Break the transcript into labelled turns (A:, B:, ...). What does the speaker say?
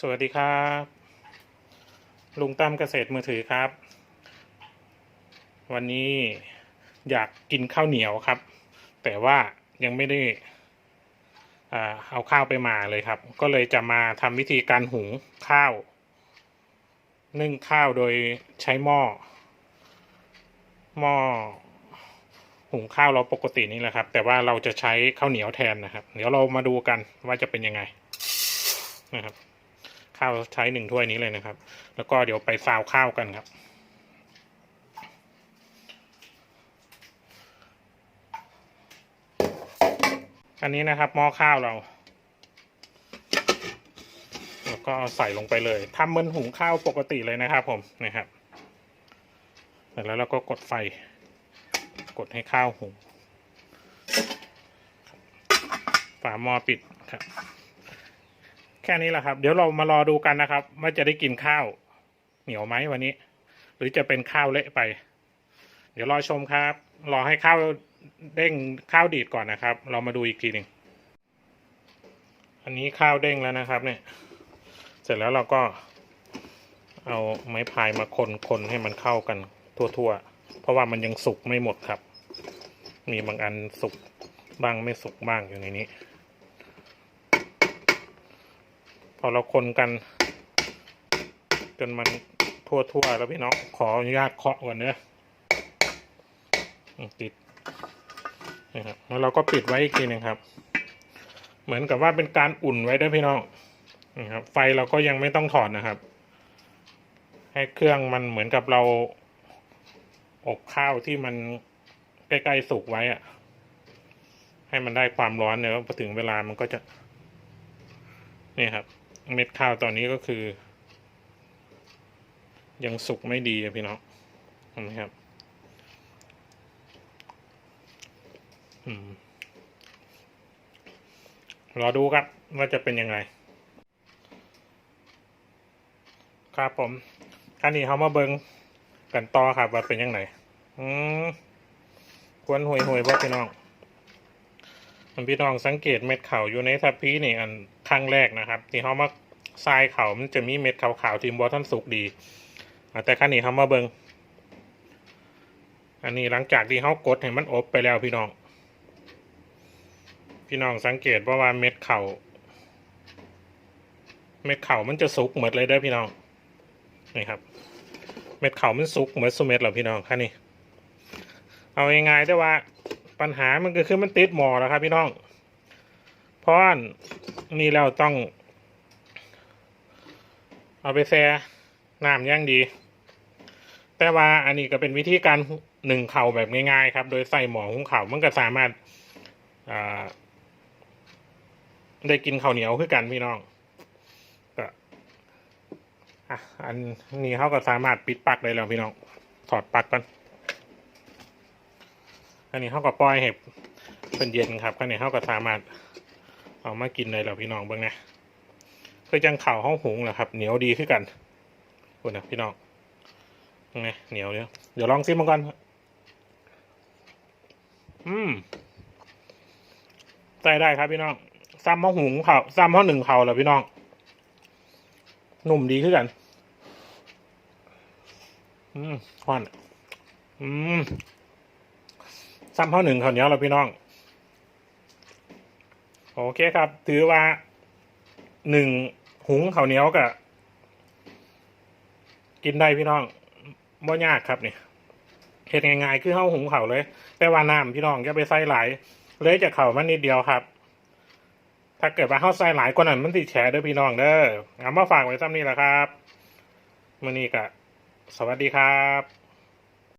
A: สวัสดีครับ ลุงตั้มเกษตรมือถือครับ วันนี้อยากกินข้าวเหนียวครับ แต่ว่ายังไม่ได้เอาข้าวไปมาเลยครับ ก็เลยจะมาทำวิธีการหุงข้าวนึ่งข้าวโดยใช้หม้อ หม้อหุงข้าวเราปกตินี่แหละครับ แต่ว่าเราจะใช้ข้าวเหนียวแทนนะครับ เดี๋ยวเรามาดูกันว่าจะเป็นยังไงนะครับ ข้าวใช้หนึ่งถ้วยนี้เลยนะครับ แล้วก็เดี๋ยวไปซาวข้าวกันครับ อันนี้นะครับหม้อข้าวเรา แล้วก็เอาใส่ลงไปเลยทำเหมือนหุงข้าวปกติเลยนะครับ ผมนะครับเสร็จแล้วเราก็กดไฟ กดให้ข้าวหุงฝาหม้อปิดครับ แค่นี้แหละครับ เดี๋ยวเรามารอดูกันนะครับ ว่าจะได้กินข้าว เหนียวไหมวันนี้ หรือจะเป็นข้าวเละไป เดี๋ยวรอชมครับ รอให้ข้าวเด้งข้าวดีดก่อนนะครับ เรามาดูอีกทีหนึ่งอันนี้ข้าวเด้งแล้วนะครับ เนี่ย เสร็จแล้วเราก็ เอาไม้พายมาคนคนให้มันเข้ากันทั่วๆ เพราะว่ามันยังสุกไม่หมดครับ มีบางอันสุกบ้างไม่สุกบ้างอยู่ในนี้ พ อเราคนกัน จนมันทั่วๆแล้วพี่น้องขออนุญาตเคาะก่อนเนอะอืมติดนะครับแล้วเราก็ปิดไว้อีกทีหนึงครับ เหมือนกับว่าเป็นการอุ่นไว้ด้วยพี่น้องนะครับ ไฟเราก็ยังไม่ต้องถอดนะครับ ให้เครื่องมันเหมือนกับเราอบข้าวที่มันใกล้ๆสุกไว้อะให้มันได้ความร้อนเนี่ยพอถึงเวลามันก็จะ นี่ครับ เม็ดข้าวตอนนี้ก็คือ ยังสุกไม่ดีพี่น้องเห็นไหมครับ อืมรอดูครับว่าจะเป็นยังไง ครับผมคันนี้เขามาเบิงกันต่อครับว่าเป็นยังไงอืมควรห่วยห่วยๆบ่พี่น้อง พี่น้องสังเกตเม็ดเขาอยู่ในทัพพีนี่อันครั้งแรกนะครับ ที่เขามาทรายเขามันจะมีเม็ดขาวๆที่บอท่านสุกดี แต่คันนี้เขามาเบิงอันนี้หลังจากที่เขากดให้มันอบไปแล้วพี่น้อง พี่น้องสังเกตว่าว่าเม็ดเขาเม็ดเขามันจะสุกหมดเลยเด้อพี่น้องนี่ครับ เม็ดเขามันสุกเหมือนสุเม็ดเหรอพี่น้องค่ะนี่เอาง่ายๆได้ว่า ปัญหามันก็คือมันติดหมอแล้วครับ พี่น้องเพราะว่านี่เราต้อง เอาไปแช่น้ำย่างดี แต่ว่าอันนี้ก็เป็นวิธีการหนึ่งเข่าแบบง่ายๆ ครับ โดยใส่หมอหุงเข่ามันก็สามารถได้กินข้าวเหนียวคือกันพี่น้องอะอันนี้เขาก็สามารถปิดปักได้แล้วพี่น้อง ถอดปักก่อน อันนี้เขาก็ปล่อยให้เป็นเย็นครับอันนี้เขาก็สามารถเอามากินได้แล้วพี่น้องเบิ่งนะคือจังข่าวห้องหุงแหละครับ เหนียวดีขึ้นกันคุณนะพี่น้องไงเหนียวเนี่ยเดี๋ยวลองซิมมันก่อนอืมได้ได้ครับพี่น้องซ้ำห้องหุงเข่าซ้ำห้องหนึ่งเข่าแล้วพี่น้องหนุ่มดีขึ้นกัน อืมหวานอืม ซ้ำข้าหนึ่งข้าวเหนียวเราพี่น้อง โอเคครับ ถือว่าหนึ่งหุงข้าวเหนียวกับกินได้พี่น้องบ่ยากครับเนี่ยเห็ดง่ายๆคือเข้าหุงเข้าเลย แต่ว่าน้ำพี่น้องอย่าไปใส่หลายเลยจากข้ามันนิดเดียวครับ ถ้าเกิดว่าเข้าใส่หลายกว่านั้นมันติดแฉเด้อพี่น้องเด้อเอามาฝากไว้ซ้ำนี่แหละครับมื่อนี้ก็สวัสดีครับ